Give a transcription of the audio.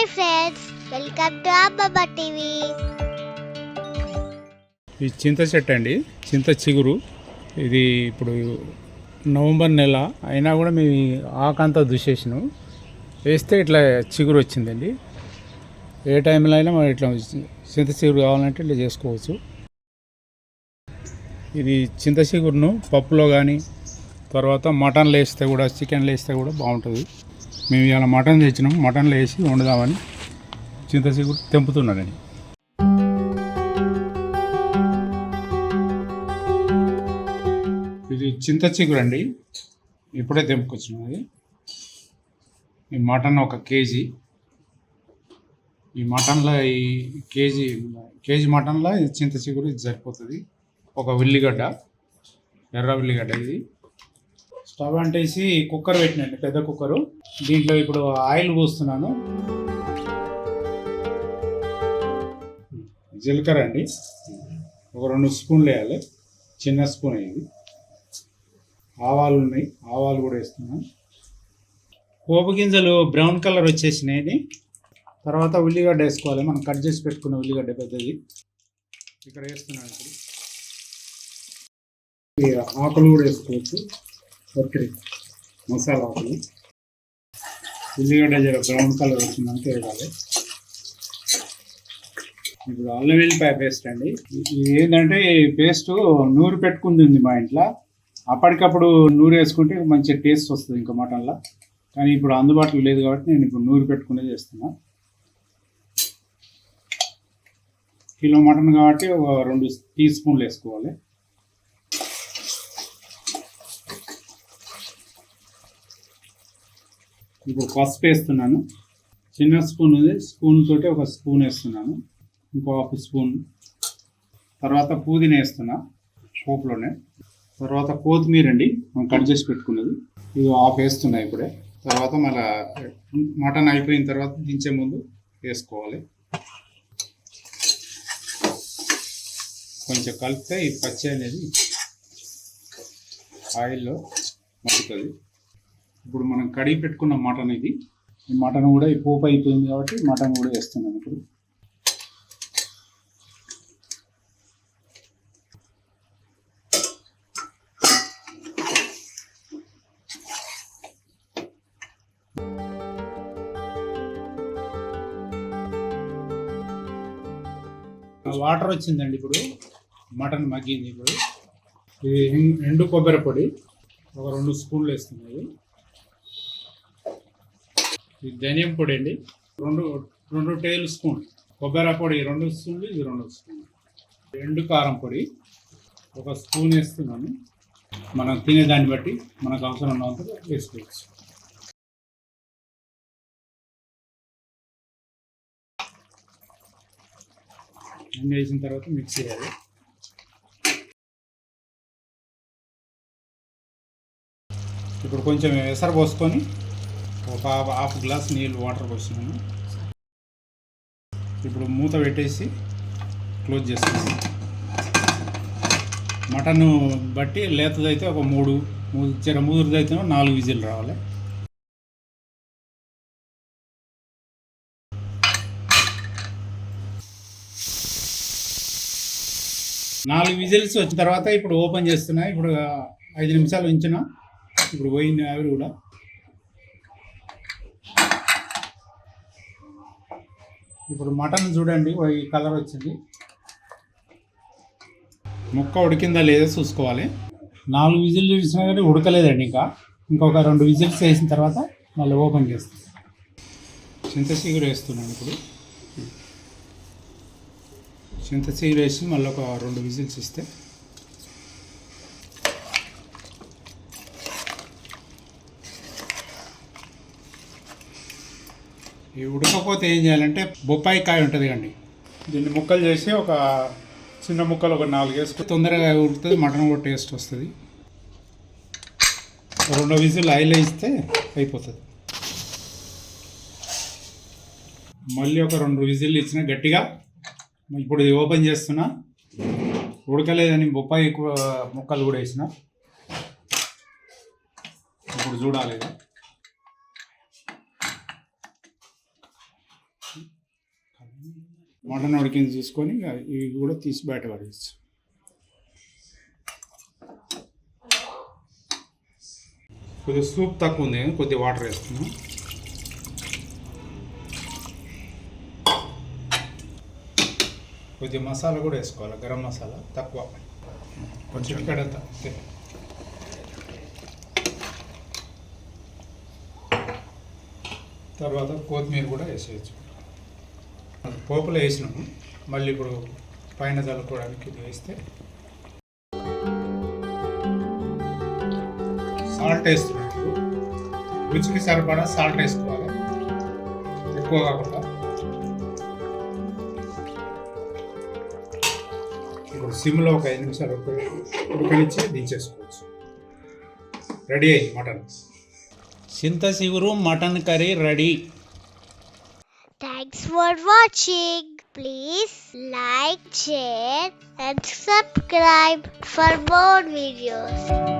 Hi friends welcome to Ammamma TV ఈ చింత చెట్టు అండి. చింత చిగురు. ఇది ఇప్పుడు నవంబర్ నెల. అయినా కూడా మేము ఆకంతా దుసేసినాం. వేస్తే ఇట్లా చిగురు వచ్చిందండి. ఏ టైంలో అయినా మనం ఇట్లా చింత చిగురు కావాలంటే ఇట్లా చేసుకోవచ్చు. ఇది చింత చిగురును పప్పులో కానీ తర్వాత మటన్లో వేస్తే కూడా చికెన్లో వేస్తే కూడా బాగుంటుంది. మేము ఇవాళ మటన్ తెచ్చినాం. మటన్లో వేసి వండుదామని చింత తెంపుతున్నాడని ఇది చింత చిగురు అండి. ఇప్పుడే తెంపుకొచ్చినది ఈ మటన్ ఒక కేజీ. ఈ మటన్లో ఈ కేజీ కేజీ మటన్లో ఇది చింత చిగురు ఇది సరిపోతుంది. ఒక ఉల్లిగడ్డ ఎర్ర ఉల్లిగడ్డ ఇది. స్టవ్ అంటేసి కుక్కర్ పెట్టినండి పెద్ద కుక్కరు. దీంట్లో ఇప్పుడు ఆయిల్ పోస్తున్నాను. జీలకర్ర అండి. ఒక రెండు స్పూన్లు వేయాలి. చిన్న స్పూన్ ఇది ఆవాలు ఉన్నాయి. ఆవాలు కూడా వేస్తున్నాను. పోపు గింజలు బ్రౌన్ కలర్ వచ్చేసినాయి. తర్వాత ఉల్లిగడ్డ వేసుకోవాలి. మనం కట్ చేసి పెట్టుకున్న ఉల్లిగడ్డ పెద్దది. ఇక్కడ వేస్తున్నాను ఇప్పుడు. ఆకులు కూడా వేసుకోవచ్చు. ఓకే మసాలా ఆకులు. ఉల్లిగడ్డ జర బ్రౌన్ కలర్ వచ్చిందంటే వేయాలి ఇప్పుడు అల్లం వెల్లిపాయ పేస్ట్ అండి. ఇది ఏంటంటే ఈ పేస్ట్ నూరు పెట్టుకుంది ఉంది మా ఇంట్లో. అప్పటికప్పుడు నూరు వేసుకుంటే మంచి టేస్ట్ వస్తుంది ఇంకా మటన్లో. కానీ ఇప్పుడు అందుబాటులో లేదు కాబట్టి నేను ఇప్పుడు నూరు పెట్టుకునే చేస్తున్నా. కిలో మటన్ కాబట్టి ఒక రెండు టీ స్పూన్లు వేసుకోవాలి. ఇప్పుడు పసుపు వేస్తున్నాను. చిన్న స్పూన్ ఉంది. స్పూన్ తోటి ఒక స్పూన్ వేస్తున్నాను. ఇంకో హాఫ్ స్పూన్. తర్వాత పుదీనా వేస్తున్నా పోపులోనే. తర్వాత కొత్తిమీర అండి. మనం కట్ చేసి పెట్టుకున్నది. ఇది హాఫ్ వేస్తున్నా ఇప్పుడే. తర్వాత మళ్ళీ మటన్ అయిపోయిన తర్వాత దించే ముందు వేసుకోవాలి. కొంచెం కలిపితే ఈ పచ్చి అనేది ఆయిల్లో మగ్గుతుంది. ఇప్పుడు మనం కడిగి పెట్టుకున్న మటన్ ఇది ఈ మటన్ కూడా ఈ పోపు అయిపోయింది కాబట్టి మటన్ కూడా వేస్తున్నాను ఇప్పుడు. వాటర్ వచ్చిందండి ఇప్పుడు. మటన్ మగ్గింది ఇప్పుడు. ఇది ఎండు కొబ్బరి పొడి ఒక రెండు స్పూన్లు వేస్తున్నాయి. ధనియం పొడి అండి. రెండు రెండు టేబుల్ స్పూన్ కొబ్బరి పొడి రెండు స్పూన్లు ఇది రెండు స్పూన్లు ఎండు కారం పొడి ఒక స్పూన్ వేస్తున్నాను. మనం తినేదాన్ని బట్టి మనకు అవసరం ఉన్నంత వేసుకోవచ్చు. అన్నీ వేసిన తర్వాత మిక్స్ చేయాలి. ఇప్పుడు కొంచెం ఎసరు పోసుకొని ఒక హాఫ్- గ్లాస్ నీళ్ళు వాటర్ పోసినాను ఇప్పుడు మూత పెట్టేసి క్లోజ్ చేస్తాను మటన్ బట్టి లేతదైతే ఒక మూడు మూడు జర ముదురుదైతే నాలుగు విజిల్ రావాలి. నాలుగు విజిల్స్ వచ్చిన తర్వాత ఇప్పుడు ఓపెన్ చేస్తున్నా. ఇప్పుడు ఐదు నిమిషాలు ఉంచిన. ఇప్పుడు పోయింది ఆవిరి కూడా. ఇప్పుడు మటన్ చూడండి ఈ కలర్ వచ్చింది. ముక్క ఉడికిందా లేదా చూసుకోవాలి. నాలుగు విజిల్లు చూసినా కానీ ఉడకలేదండి ఇంకా. ఇంకొక రెండు విజిల్స్ వేసిన తర్వాత మళ్ళీ ఓపెన్ చేస్తాం. చింతచీగురు వేస్తున్నాను ఇప్పుడు. చింతచీగురు వేసి మళ్ళీ ఒక రెండు విజిల్స్ ఇస్తే ఈ ఉడకపోతే ఏం చేయాలంటే బొప్పాయి కాయ ఉంటుంది కండి దీన్ని ముక్కలు చేసి ఒక చిన్న ముక్కలు ఒక నాలుగు వేసుకుని తొందరగా ఉడుకుతుంది మటన్ కూడా టేస్ట్ వస్తుంది. రెండో విజిల్ ఆయిల్ ఇస్తే అయిపోతుంది. మళ్ళీ ఒక రెండు విజిల్ ఇచ్చిన గట్టిగా. ఇప్పుడు ఇది ఓపెన్ చేస్తున్నా. ఉడకలేదని బొప్పాయి ఎక్కువ ముక్కలు కూడా వేసిన. ఇప్పుడు చూడాలి మటన్ ఉడికింది చూసుకొని ఇక ఇవి కూడా తీసి బయట పడేయచ్చు. కొద్దిగా సూప్ తక్కువ ఉంది కానీ కొద్దిగా వాటర్ వేస్తున్నాం. కొద్దిగా మసాలా కూడా వేసుకోవాలి గరం మసాలా తక్కువ. కొంచెం ఇక్కడంత అంతే తర్వాత కొత్తిమీర కూడా వేసేయచ్చు. అది పోపులో వేసినాము. మళ్ళీ ఇప్పుడు పైన చల్లుకోవడానికి ఇది వేస్తే సాల్ట్ వేస్తున్నాం రుచికి సరిపడా సాల్ట్ వేసుకోవాలి. ఎక్కువ కాకుండా. ఇప్పుడు సిమ్లో ఒక ఐదు నిమిషాలు ఉడకనిచ్చి దించేసుకోవచ్చు. రెడీ అయింది మటన్. చింత చిగురు mutton curry ready. Thanks for watching. Please like, share, and subscribe for more videos.